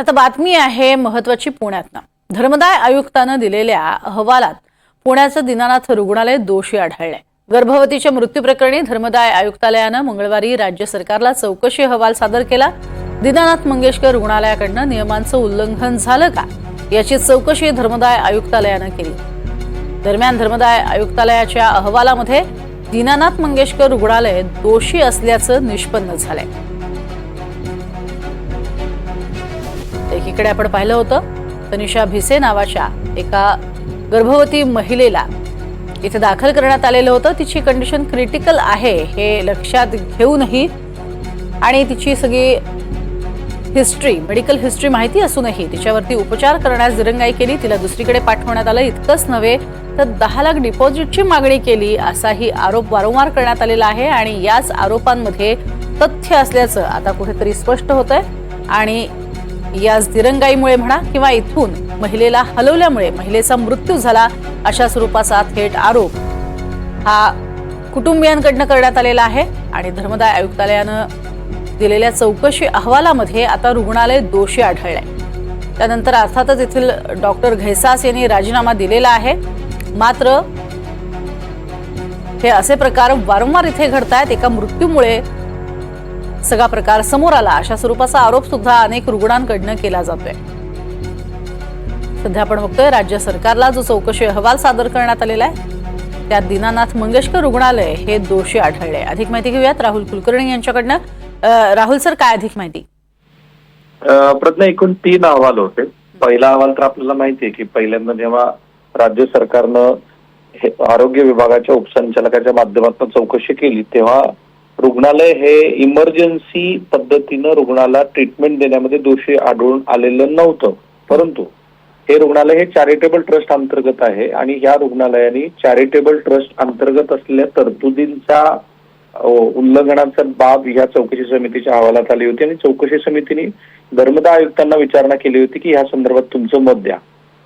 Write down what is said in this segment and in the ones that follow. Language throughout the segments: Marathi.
आता बातमी आहे महत्वाची पुण्यातनं. धर्मदाय आयुक्तानं दिलेल्या अहवालात पुण्याचं दीनानाथ रुग्णालय दोषी आढळले गर्भवतीच्या मृत्यूप्रकरणी धर्मदाय आयुक्तालयानं मंगळवारी राज्य सरकारला चौकशी अहवाल सादर केला. दीनानाथ मंगेशकर रुग्णालयाकडनं नियमांचं उल्लंघन झालं का? याची चौकशी धर्मदाय आयुक्तालयानं केली. दरम्यान धर्मदाय आयुक्तालयाच्या अहवालामध्ये दीनानाथ मंगेशकर रुग्णालय दोषी असल्याचं निष्पन्न झालंय. एकीकडे आपण पाहिलं होतं तनिषा भिसे नावाच्या एका गर्भवती महिलेला इथे दाखल करण्यात आलेलं होतं. तिची कंडिशन क्रिटिकल आहे हे लक्षात घेऊनही आणि तिची सगळी हिस्ट्री मेडिकल हिस्ट्री माहिती असूनही तिच्यावरती उपचार करण्यास दिरंगाई केली. तिला दुसरीकडे पाठवण्यात आलं. इतकंच नव्हे तर दहा लाख डिपॉझिटची मागणी केली असाही आरोप वारंवार करण्यात आलेला आहे आणि याच आरोपांमध्ये तथ्य असल्याचं आता कुठेतरी स्पष्ट होत आहे आणि याच दिरंगाईमुळे म्हणा किंवा इथून महिलेला हलवल्यामुळे महिलेचा मृत्यू झाला अशा स्वरूपाचा थेट आरोप हा कुटुंबियांकडनं करण्यात आलेला आहे आणि धर्मदाय आयुक्तालयानं दिलेल्या चौकशी अहवालामध्ये आता रुग्णालय दोषी आढळलंय. त्यानंतर अर्थातच येथील डॉक्टर घैसास यांनी राजीनामा दिलेला आहे. मात्र हे असे प्रकार वारंवार इथे घडत आहेत एका मृत्यूमुळे सगळा प्रकार समोर आला. अशा स्वरूपाचा आरोप सुद्धा अनेक रुग्णांकडनं केला जातोय. सध्या आपण बघतोय राज्य सरकारला जो चौकशी अहवाल सादर करण्यात आलेला आहे त्यात दीनानाथ मंगेशकर रुग्णालय हे दोषी आढळले अधिक माहिती घेऊयात राहुल कुलकर्णी यांच्याकडनं. राहुल सर काय अधिक माहिती? प्रज्ञा एकूण तीन अहवाल होते. पहिला अहवाल तर आपल्याला माहिती आहे की पहिल्यांदा जेव्हा राज्य सरकारनं आरोग्य विभागाच्या उपसंचालकाच्या माध्यमातून चौकशी केली तेव्हा रुग्णालय हे इमर्जन्सी पद्धतीनं रुग्णाला ट्रीटमेंट देण्यामध्ये दोषी आढळून आलेलं नव्हतं. परंतु हे रुग्णालय हे चॅरिटेबल ट्रस्ट अंतर्गत आहे आणि या रुग्णालयाने चॅरिटेबल ट्रस्ट अंतर्गत असलेल्या तरतुदींचा उल्लंघनाचा बाब या चौकशी समितीच्या अहवालात आली होती आणि चौकशी समितीने धर्मदा आयुक्तांना विचारणा केली होती की या संदर्भात तुमचं मत द्या.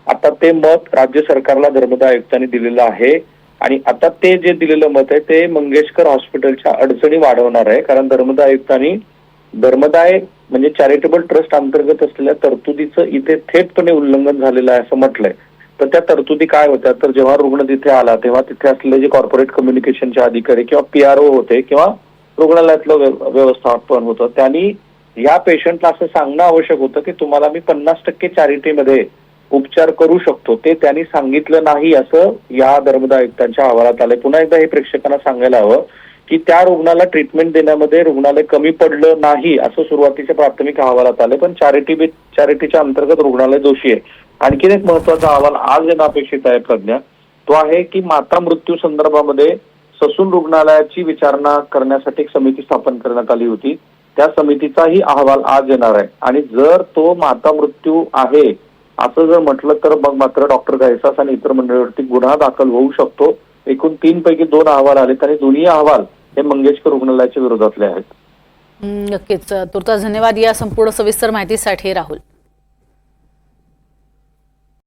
आता ते मत राज्य सरकारला धर्मदा आयुक्तांनी दिलेलं आहे. आणि आता ते जे दिलेलं मत आहे ते मंगेशकर हॉस्पिटलच्या अडचणी वाढवणार आहे. कारण धर्मदाय आयुक्तांनी धर्मदाय म्हणजे चॅरिटेबल ट्रस्ट अंतर्गत असलेल्या तरतुदीचं इथे थेटपणे उल्लंघन झालेलं आहे असं म्हटलंय. तर त्या तरतुदी काय होत्या? तर जेव्हा रुग्ण तिथे आला तेव्हा तिथे असलेले जे कॉर्पोरेट कम्युनिकेशनचे अधिकारी किंवा पीआरओ होते किंवा रुग्णालयातलं व्यवस्थापन होतं त्यांनी या पेशंटला असं सांगणं आवश्यक होतं की तुम्हाला मी पन्नास टक्के चॅरिटीमध्ये उपचार करू शकतो ते त्यांनी सांगितलं नाही असं या धर्मदा आयुक्तांच्या अहवालात आलंय. पुन्हा एकदा हे प्रेक्षकांना सांगायला हवं की त्या रुग्णाला ट्रीटमेंट देण्यामध्ये रुग्णालय कमी पडलं नाही असं सुरुवातीच्या प्राथमिक अहवालात आले पण चॅरिटी चॅरिटीच्या अंतर्गत रुग्णालय दोषी आहे. आणखीन एक महत्त्वाचा अहवाल आज येणं अपेक्षित आहे प्रज्ञा. तो आहे की माता मृत्यू संदर्भामध्ये ससून रुग्णालयाची विचारणा करण्यासाठी एक समिती स्थापन करण्यात आली होती. त्या समितीचाही अहवाल आज येणार आहे. आणि जर तो माता मृत्यू आहे असं जर म्हटलं तर मग मात्र डॉक्टर गायसास आणि इतर मंडळीवरती गुन्हा दाखल होऊ शकतो. एकूण तीन पैकी दोन अहवाल आले आणि दोन्ही अहवाल हे मंगेशकर रुग्णालयाच्या विरोधातले आहेत. नक्कीच. तुर्तास धन्यवाद या संपूर्ण सविस्तर माहितीसाठी राहुल.